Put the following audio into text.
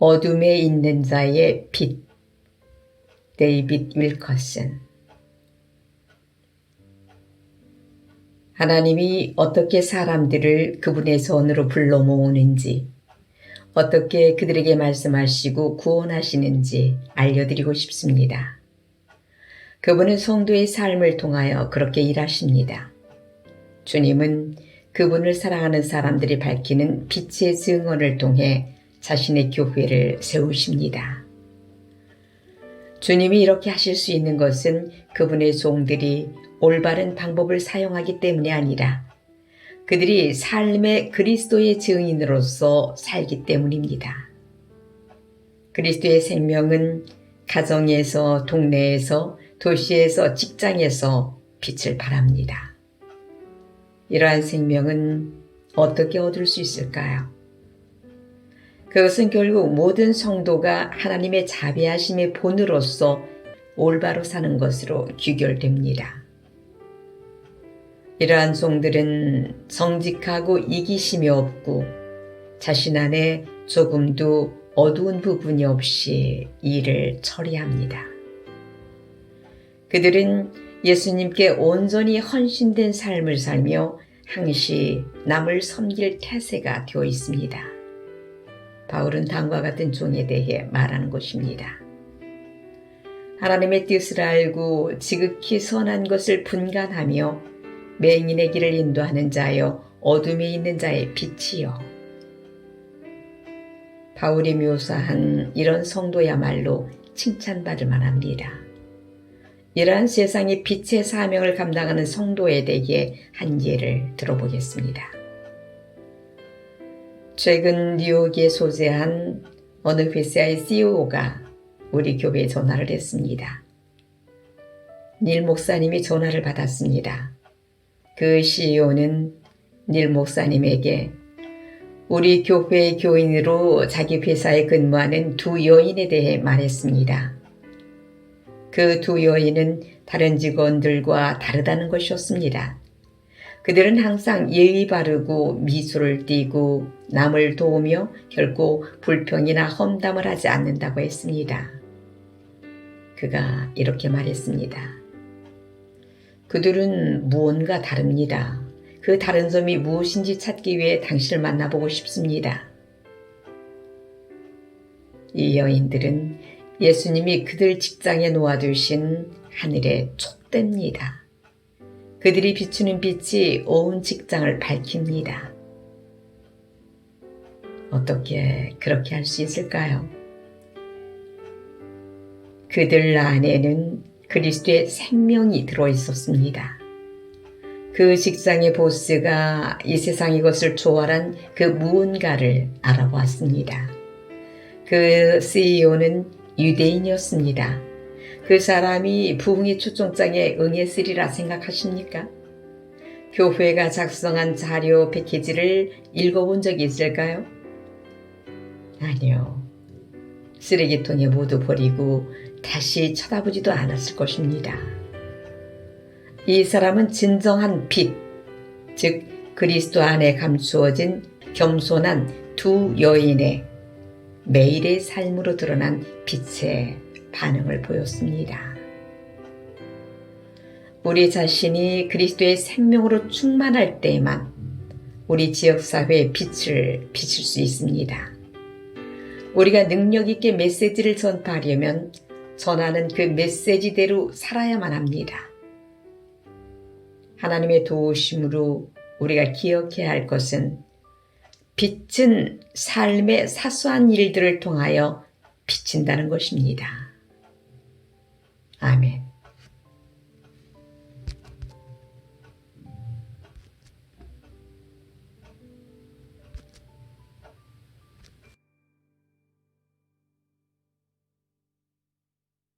어둠에 있는 자의 빛 데이빗 윌커슨 하나님이 어떻게 사람들을 그분의 손으로 불러 모으는지 어떻게 그들에게 말씀하시고 구원하시는지 알려드리고 싶습니다. 그분은 성도의 삶을 통하여 그렇게 일하십니다. 주님은 그분을 사랑하는 사람들이 밝히는 빛의 증언을 통해 자신의 교회를 세우십니다. 주님이 이렇게 하실 수 있는 것은 그분의 종들이 올바른 방법을 사용하기 때문이 아니라 그들이 삶의 그리스도의 증인으로서 살기 때문입니다. 그리스도의 생명은 가정에서, 동네에서, 도시에서, 직장에서 빛을 발합니다. 이러한 생명은 어떻게 얻을 수 있을까요? 그것은 결국 모든 성도가 하나님의 자비하심의 본으로서 올바로 사는 것으로 귀결됩니다. 이러한 종들은 정직하고 이기심이 없고 자신 안에 조금도 어두운 부분이 없이 일을 처리합니다. 그들은 예수님께 온전히 헌신된 삶을 살며 항시 남을 섬길 태세가 되어 있습니다. 바울은 다음과 같은 종에 대해 말하는 것입니다. 하나님의 뜻을 알고 지극히 선한 것을 분간하며 맹인의 길을 인도하는 자여 어둠에 있는 자의 빛이요. 바울이 묘사한 이런 성도야말로 칭찬받을 만합니다. 이러한 세상의 빛의 사명을 감당하는 성도에 대해 한 예를 들어보겠습니다. 최근 뉴욕에 소재한 어느 회사의 CEO가 우리 교회에 전화를 했습니다. 닐 목사님이 전화를 받았습니다. 그 CEO는 닐 목사님에게 우리 교회 교인으로 자기 회사에 근무하는 두 여인에 대해 말했습니다. 그 두 여인은 다른 직원들과 다르다는 것이었습니다. 그들은 항상 예의 바르고 미소를 띠고 남을 도우며 결코 불평이나 험담을 하지 않는다고 했습니다. 그가 이렇게 말했습니다. 그들은 무언가 다릅니다. 그 다른 점이 무엇인지 찾기 위해 당신을 만나보고 싶습니다. 이 여인들은 예수님이 그들 직장에 놓아두신 하늘의 촛대입니다. 그들이 비추는 빛이 온 직장을 밝힙니다. 어떻게 그렇게 할 수 있을까요? 그들 안에는 그리스도의 생명이 들어 있었습니다. 그 직장의 보스가 이 세상 이것을 초월한 그 무언가를 알아보았습니다. 그 CEO는 유대인이었습니다. 그 사람이 부흥의 초청장에 응했으리라 생각하십니까? 교회가 작성한 자료 패키지를 읽어본 적이 있을까요? 아니요. 쓰레기통에 모두 버리고 다시 쳐다보지도 않았을 것입니다. 이 사람은 진정한 빛, 즉 그리스도 안에 감추어진 겸손한 두 여인의 매일의 삶으로 드러난 빛의 반응을 보였습니다. 우리 자신이 그리스도의 생명으로 충만할 때에만 우리 지역사회에 빛을 비칠 수 있습니다. 우리가 능력 있게 메시지를 전파하려면 전하는 그 메시지대로 살아야만 합니다. 하나님의 도우심으로 우리가 기억해야 할 것은 빛은 삶의 사소한 일들을 통하여 비친다는 것입니다. 아멘.